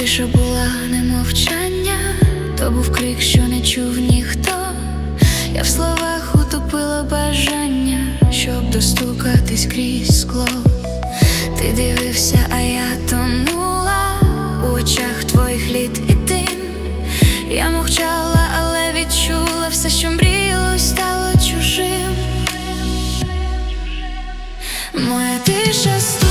Тиша була не то був крик, що не чув ніхто. Я в словах утопила бажання, щоб достукатись крізь скло. Ти дивився, а я Моя тиша стукала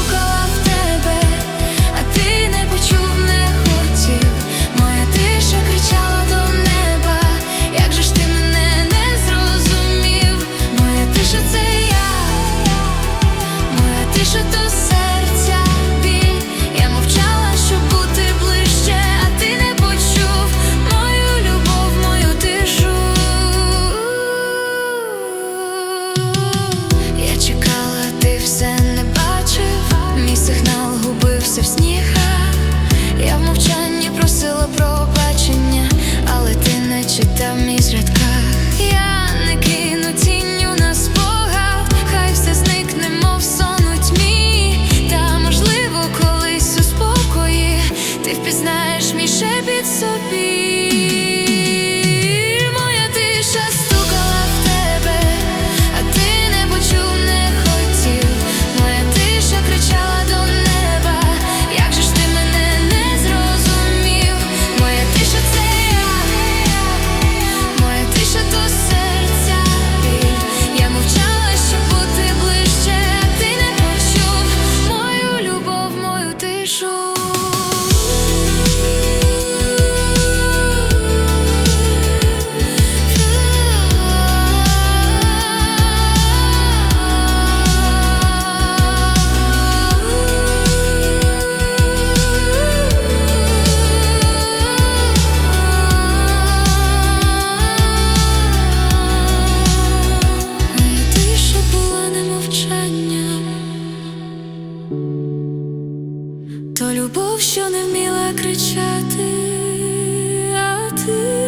пробачення, але ти не читав мій зрядка. Я не кину тінню на спогад, хай все зникне, мов сон у тьмі. Та можливо, колись у спокої ти впізнаєш мій шепіт собі. То любов, що не вміла кричати, а ти